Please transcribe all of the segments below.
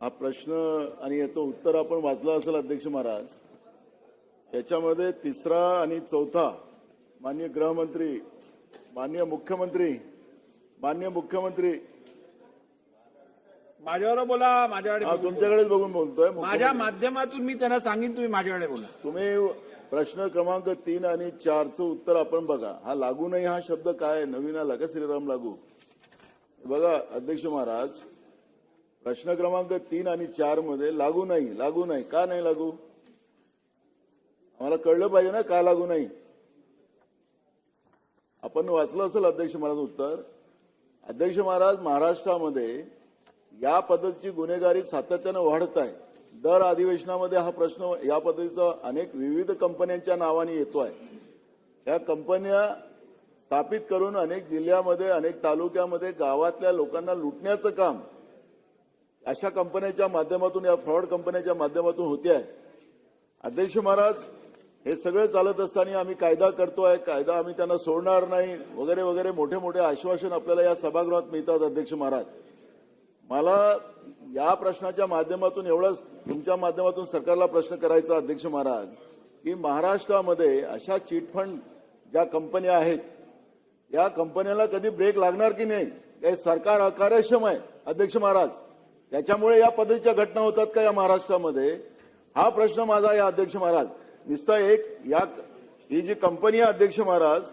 हा प्रश्न आणि याचं उत्तर आपण वाचलं असेल अध्यक्ष महाराज याच्यामध्ये तिसरा आणि चौथा माननीय गृहमंत्री माननीय मुख्यमंत्री माननीय मुख्यमंत्री माझ्यावर बोला माझ्याकडे तुमच्याकडेच बघून बोलतोय बोला. माझ्या. माध्यमातून मी त्यांना सांगेन तुम्ही माझ्याकडे बोला तुम्ही प्रश्न क्रमांक तीन आणि चारचं उत्तर आपण बघा हा लागू नाही हा शब्द काय? नवीन आला का श्रीराम लागू बघा अध्यक्ष महाराज प्रश्न क्रमांक तीन आणि चारमध्ये लागू नाही लागू नाही. का नाही लागू? आम्हाला कळलं पाहिजे ना का लागू नाही? आपण वाचलं असेल अध्यक्ष महाराज उत्तर. अध्यक्ष महाराज महाराष्ट्रामध्ये या पद्धतीची गुन्हेगारी सातत्यानं वाढत आहे. दर अधिवेशनामध्ये हा प्रश्न या पद्धतीचा अनेक विविध कंपन्यांच्या नावाने येतोय. या कंपन्या स्थापित करून अनेक जिल्ह्यामध्ये अनेक तालुक्यामध्ये गावातल्या लोकांना लुटण्याचं काम अशा कंपन्यांच्या माध्यमातून या फ्रॉड कंपन्यांच्या माध्यमातून होते आहे अध्यक्ष महाराज हे सगळं चालत असताना आम्ही कायदा करतोय. कायदा आम्ही त्यांना सोडणार नाही. वगैरे वगैरे मोठे मोठे आश्वासन आपल्याला या सभागृहात मिळतात अध्यक्ष महाराज. मला या प्रश्नाच्या माध्यमातून एवढंच तुमच्या माध्यमातून सरकारला प्रश्न करायचा अध्यक्ष महाराज की महाराष्ट्रामध्ये अशा चिटफंड ज्या कंपन्या आहेत या कंपन्याला कधी ब्रेक लागणार की नाही हे सरकार अकार्यक्षम आहे अध्यक्ष महाराज. त्याच्यामुळे या पद्धतीच्या घटना होतात का या महाराष्ट्रामध्ये? हा प्रश्न माझा या अध्यक्ष महाराज. निस्ता एक या ही जी कंपनी आहे अध्यक्ष महाराज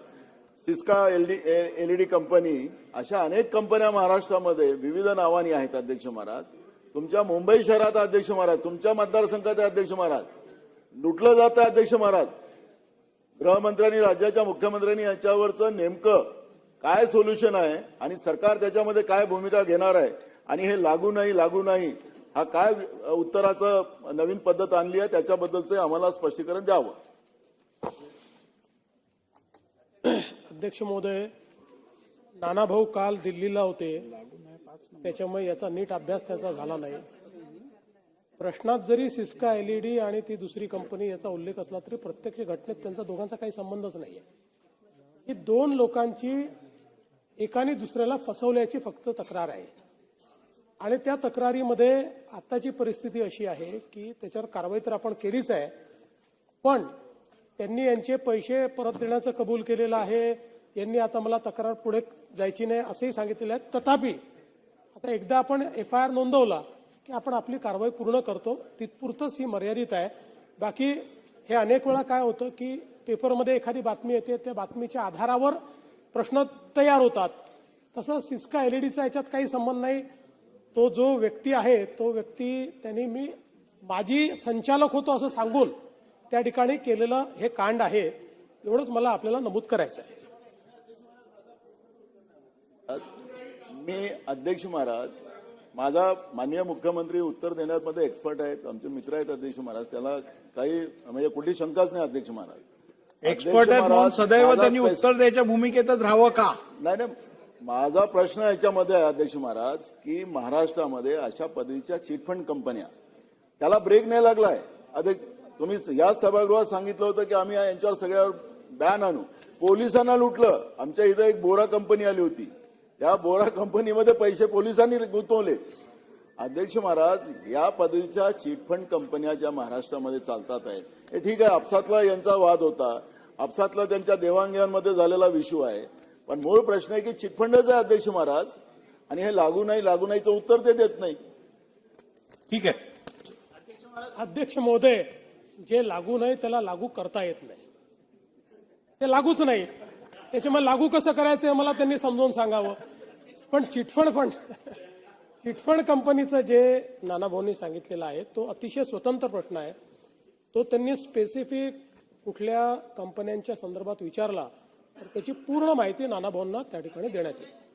सिस्का एलडी एलईडी कंपनी अशा अनेक कंपन्या महाराष्ट्रामध्ये विविध नावानी आहेत अध्यक्ष महाराज. तुमच्या मुंबई शहरात अध्यक्ष महाराज तुमच्या मतदारसंघात अध्यक्ष महाराज. लुटलं जातं अध्यक्ष महाराज. गृहमंत्र्यांनी राज्याच्या मुख्यमंत्र्यांनी याच्यावरचं नेमकं काय सोल्युशन आहे आणि सरकार त्याच्यामध्ये काय भूमिका घेणार आहे आणि हे लागू नाही लागू नाही हा काय उत्तराचं नवीन पद्धत आणली आहे त्याच्याबद्दलचं आम्हाला स्पष्टीकरण द्यावं. अध्यक्ष महोदय नानाभाऊ काल दिल्लीला होते. त्याच्यामुळे याचा नीट अभ्यास त्याचा झाला नाही. प्रश्नात जरी सिस्का एलईडी आणि ती दुसरी कंपनी याचा उल्लेख असला तरी प्रत्यक्ष घटनेत त्यांचा दोघांचा काही संबंधच नाहीये. ही दोन लोकांची एकाने दुसऱ्याला फसवल्याची फक्त तक्रार आहे. आणि त्या तक्रारीमध्ये आताची परिस्थिती अशी आहे की त्याच्यावर कारवाई तर आपण केलीच आहे पण त्यांनी यांचे पैसे परत देण्याचं कबूल केलेलं आहे. यांनी आता मला तक्रार पुढे जायची नाही असंही सांगितलेलं आहे. तथापि आता एकदा आपण एफ आय आर नोंदवला की आपण आपली कारवाई पूर्ण करतो तिथपुरतच ही मर्यादित आहे. बाकी हे अनेक वेळा काय होतं की पेपरमध्ये एखादी बातमी येते त्या बातमीच्या आधारावर प्रश्न तयार होतात. तसं सिस्का एलईडीचा याच्यात काही संबंध नाही. तो जो व्यक्ती आहे तो व्यक्ती त्यांनी मी माजी संचालक होतो असं सांगून त्या ठिकाणी केलेलं हे कांड आहे एवढंच मला आपल्याला नमूद करायचं आहे मी अध्यक्ष महाराज माझा माननीय मुख्यमंत्री उत्तर देण्यामध्ये एक्सपर्ट आहेत आमचे मित्र आहेत अध्यक्ष महाराज त्याला काही म्हणजे कुठली शंकाच नाही अध्यक्ष महाराज. एक्सपर्ट आहेत सदैव माझा त्यांनी उत्तर द्यायच्या भूमिकेतच राहावं का? नाही नाही माझा प्रश्न याच्यामध्ये आहे अध्यक्ष महाराज की महाराष्ट्रामध्ये अशा पद्धतीच्या चिटफंड कंपन्या त्याला ब्रेक नाही लागलाय. अधिक तुम्ही या सभागृहात सांगितलं होतं की आम्ही यांच्यावर सगळ्यावर बॅन आणू. पोलिसांना लुटलं. आमच्या इथं एक बोरा कंपनी आली होती. त्या बोरा कंपनीमध्ये पैसे पोलिसांनी गुंतवले. अध्यक्ष महाराज या पद्धतीच्या चिटफंड कंपन्या ज्या महाराष्ट्रामध्ये चालतात आहेत हे ठीक आहे आपसातला यांचा वाद होता. आपसातला त्यांच्या देवाणघेवाणमध्ये झालेला विषू आहे. पण मूळ प्रश्न आहे की चिटफंडच आहे अध्यक्ष महाराज आणि हे लागू नाही लागू नाहीचं उत्तर ते देत नाही. ठीक आहे. अध्यक्ष महोदय जे लागू नाही त्याला लागू करता येत नाही. ते लागूच नाही. त्याच्यामुळे लागू कसं करायचं हे मला त्यांनी समजावून सांगावं. पण चिटफंड फंड चिटफंड कंपनीचं जे नानाभाऊंनी सांगितलेलं आहे तो अतिशय स्वतंत्र प्रश्न आहे. तो त्यांनी स्पेसिफिक कुठल्या कंपन्यांच्या संदर्भात विचारला तर त्याची पूर्ण माहिती नानाभाऊंना त्या ठिकाणी देण्यात येईल.